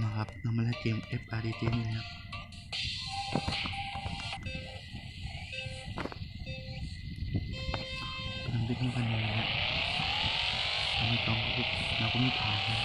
นะครับเรามาเล่นเกม FRDT นี่นะครับทำลังวิ่งกันเลยนะคราไม่ต้องเราก็ไม่ผ่านนะ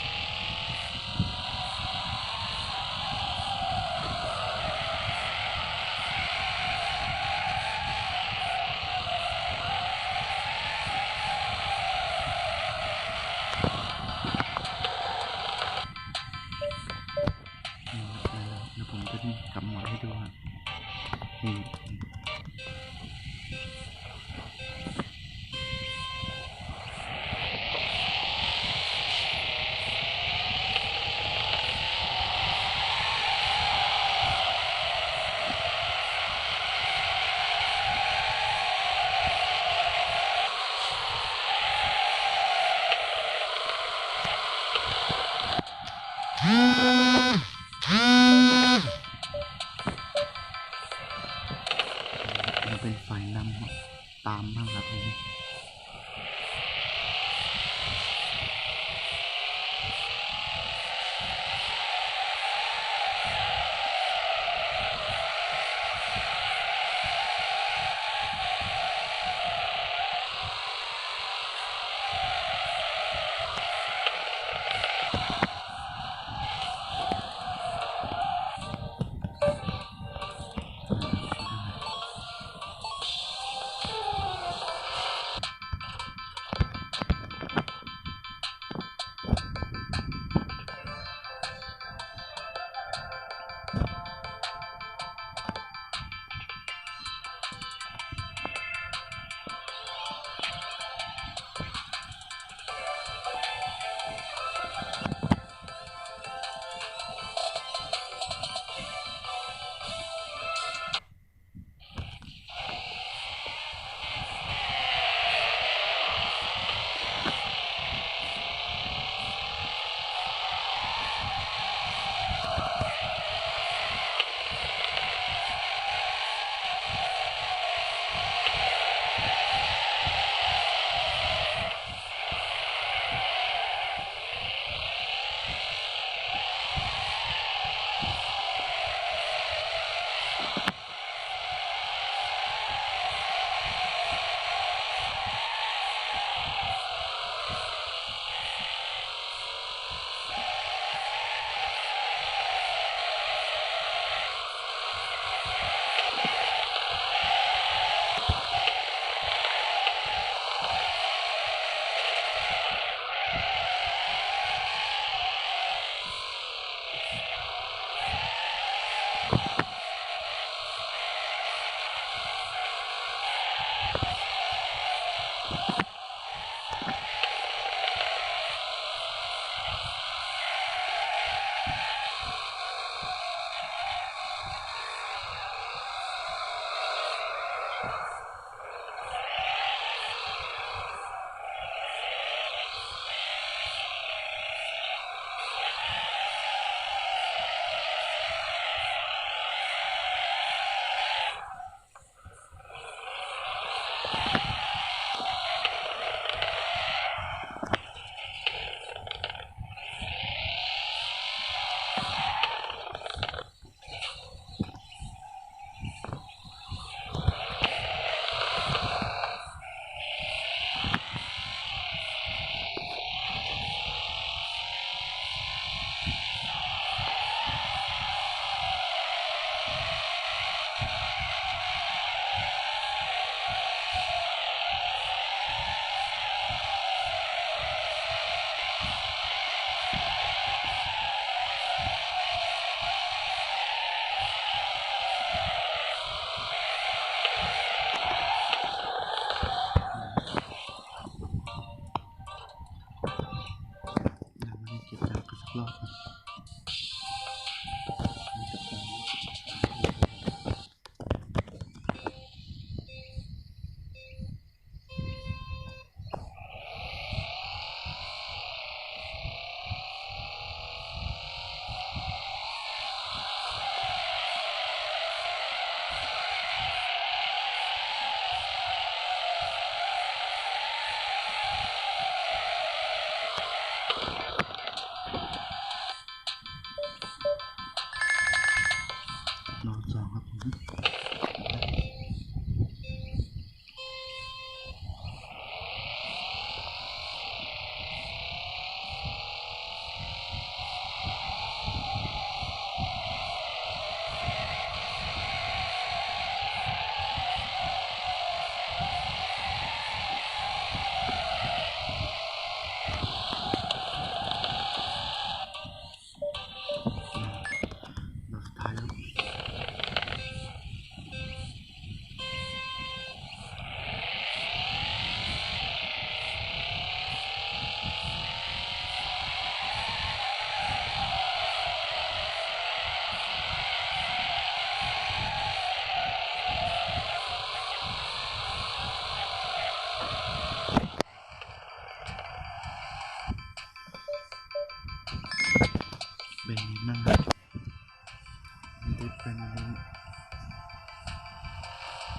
เป็นฝ่ายนำตามบ้างครับผม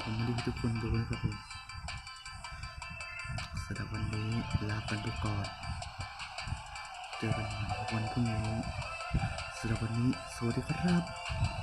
ผมไม่ดีทุกคนดูนะครับผมสำหรับวันนี้ลากันไปก่อน เจอกันใหม่วันพรุ่งนี้สำหรับวันนี้ สวัสดีครับ